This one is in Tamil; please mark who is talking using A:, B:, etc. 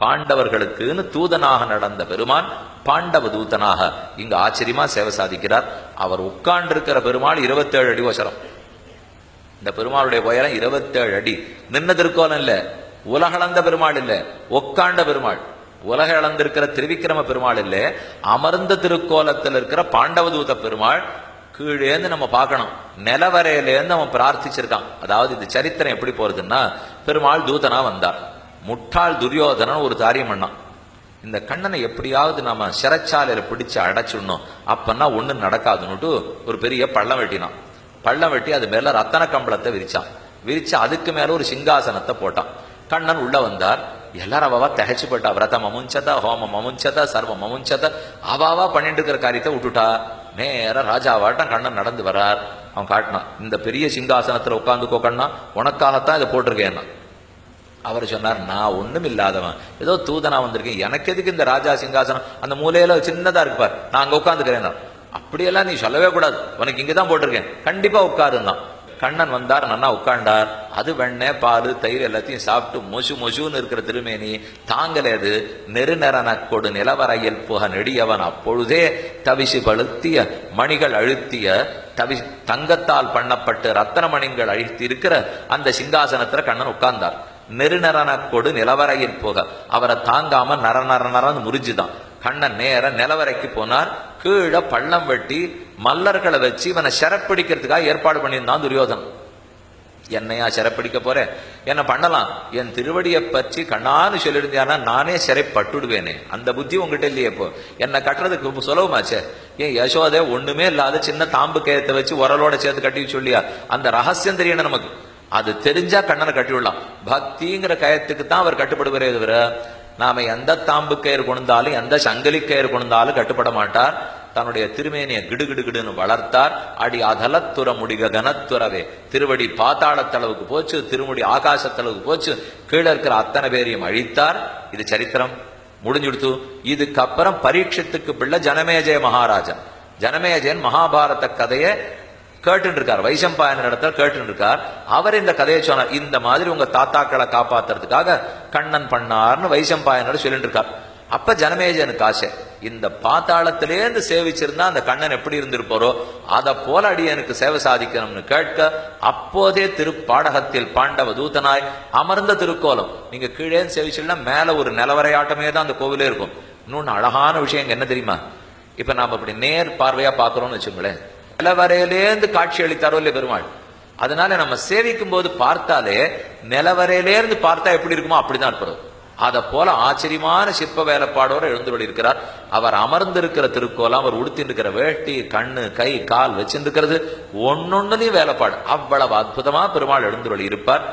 A: பாண்டவர்களுக்குன்னு தூதனாக நடந்த பெருமான் பாண்டவ தூதனாக. இங்க ஆச்சரியமா சேவை சாதிக்கிறார். அவர் உட்கார்ந்திருக்கிற பெருமாள் இருபத்தேழு அடி உசரம் இந்த பெருமாளுடைய உயரம் இருபத்தேழு அடி. நின்ன திருக்கோலம் இல்ல. உலகளந்த பெருமாள் இல்ல. உட்காண்ட பெருமாள். உலக இழந்திருக்கிற திருவிக்கிரம பெருமாள் இல்ல. அமர்ந்த திருக்கோலத்தில் இருக்கிற பாண்டவ தூத பெருமாள் கீழேந்து நம்ம பார்க்கணும். நிலவரையிலேருந்து அவன் பிரார்த்திச்சிருக்கான். அதாவது இந்த சரித்திரம் எப்படி போறதுன்னா பெருமாள் தூதனா வந்தார். முட்டாள் துரியோதனன் ஒரு காரியம் பண்ணான். இந்த கண்ணனை எப்படியாவது நாம சிறைச்சாலையில பிடிச்சு அடைச்சிடணும். அப்பன்னா ஒன்றும் நடக்காதுன்னுட்டு ஒரு பெரிய பள்ளம் வெட்டினான். பள்ளம் வெட்டி அது மேல ரத்தன கம்பளத்தை விரிச்சான். விரிச்சு அதுக்கு மேல ஒரு சிங்காசனத்தை போட்டான். கண்ணன் உள்ள வந்தார். எல்லாரும் அவாவா தகைச்சு போட்டா விரதம் அமுஞ்சதா ஹோமம் அமுஞ்சதா சர்வம் அமுஞ்சதா அவாவா பண்ணிட்டு இருக்கிற காரியத்தை விட்டுட்டா. நேர ராஜாவாட்டம் கண்ணன் நடந்து வரார். அவன் காட்டினான் இந்த பெரிய சிங்காசனத்துல உட்காந்துக்கோ கண்ணா. உனக்காகத்தான் இதை போட்டிருக்கேன்னா. அவர் சொன்னார் நான் ஒண்ணும் இல்லாதவன் ஏதோ தூதனா வந்திருக்கேன் எனக்கு எதுக்கு இந்த ராஜா சிங்காசனம்? அந்த மூலையில சின்னதா இருப்பார் நான் அங்க உட்காந்துக்கிறேன் அப்படியெல்லாம் நீ சொல்லவே கூடாது. உனக்கு இங்கதான் போட்டிருக்கேன். கண்டிப்பா உட்காருந்தான் கண்ணன் வந்தார் நன்னா உட்காண்டார் அது வெண்ணெய் பால் தயிர் எல்லாத்தையும் சாப்பிட்டு மொசு மொசுன்னு இருக்கிற திருமேனி தாங்கலேது நெருநெறன கொடு நிலவரையில் புக நெடியவன். அப்பொழுதே தவிசு பழுத்திய மணிகள் அழுத்திய தவி தங்கத்தால் பண்ணப்பட்டு ரத்தன மணிகள் அழித்து இருக்கிற அந்த சிங்காசனத்துல கண்ணன் உட்கார்ந்தார். நெருநரன கொடு நிலவரையில் போக. அவரை தாங்காம நர நர நரன்னு முறிஞ்சுதான். கண்ணன் நேர நிலவரைக்கு போனார். கீழே பள்ளம் வெட்டி மல்லர்களை வச்சு இவனை சிறப்பிடிக்கிறதுக்காக ஏற்பாடு பண்ணியிருந்தான் துரியோதனன் என்னையா சிறப்பிடிக்க போறேன் என்ன பண்ணலாம்? என் திருவடியை பற்றி கண்ணான்னு சொல்லியிருந்தானா? நானே சிறைப்பட்டுடுவேனே. அந்த புத்தி உங்ககிட்ட இல்லையே இப்போ. என்னை கட்டுறதுக்கு ரொம்ப சுலபமாச்சே. ஏன் யசோதே ஒண்ணுமே இல்லாத சின்ன தாம்பு கயத்தை வச்சு உரலோட சேர்த்து கட்டி சொல்லியா? அந்த ரகசியம் தெரியணும் நமக்கு. அது தெரிஞ்சா கண்ணனை கட்டிவிடலாம் பக்திங்கிற கயத்துக்கு தான் அவர் கட்டுப்படுவரே தவிர நாம எந்த தாம்பு கயிறு கொண்டாலும் எந்த சங்கிலி கயிறு கொண்டாலும் கட்டுப்பட மாட்டார். தன்னுடைய திருமேனியை கிடுகிடுகிடுன்னு வளர்த்தார். அடி அதலத்துற முடிக கனத்துறவே. திருவடி பாத்தாளத்தளவுக்கு போச்சு திருமுடி ஆகாசத்தளவுக்கு போச்சு கீழே இருக்கிற அத்தனை பேரையும் அழித்தார். இது சரித்திரம். முடிஞ்சுடுத்து. இதுக்கப்புறம் பரீட்சத்துக்கு பிள்ளை ஜனமேஜய மகாராஜன். ஜனமேஜயன் மகாபாரத கதையை கேட்டு இருக்கார் வைசம்பாயன் இடத்துல கேட்டு இருக்கார் அவர் இந்த கதையை சொன்னார். இந்த மாதிரி உங்க தாத்தாக்களை காப்பாத்துறதுக்காக கண்ணன் பண்ணார்னு வைசம்பாயனோட சொல்லிட்டு இருக்கார் அப்ப ஜனமேஜனுக்கு ஆசை. இந்த பாத்தாளத்திலேருந்து சேவிச்சிருந்தா அந்த கண்ணன் எப்படி இருந்திருப்பாரோ அதை போல அடியனுக்கு சேவை சாதிக்கணும்னு கேட்க அப்போதே திருப்பாடகத்தில் பாண்டவ தூதனாய் அமர்ந்த திருக்கோலம். நீங்க கீழே சேவிச்சிருந்தா மேல ஒரு நிலவரையாட்டமே தான் அந்த கோவிலே இருக்கும். இன்னொன்னு அழகான விஷயம் என்ன தெரியுமா? இப்ப நாம அப்படி நேர் பார்வையா பாக்குறோம்னு வச்சுங்களேன். நிலவரையிலேருந்து காட்சி அளித்தாரோ இல்லையா பெருமாள்? அதனால நம்ம சேவிக்கும் போது பார்த்தாலே நிலவரையிலேருந்து பார்த்தா எப்படி இருக்குமோ அப்படிதான் இருப்பாரு அதை போல ஆச்சரியமான சிற்ப வேலைப்பாடோடு எழுந்துள்ள இருக்கிறார். அவர் அமர்ந்திருக்கிற திருக்கோலம் அவர் உடுத்திருக்கிற வேட்டி கண்ணு கை கால் வச்சிருக்கிறது ஒன்னொன்னுலயும் வேலைப்பாடு. அவ்வளவு அற்புதமா பெருமாள் எழுந்துள்ள இருப்பார்.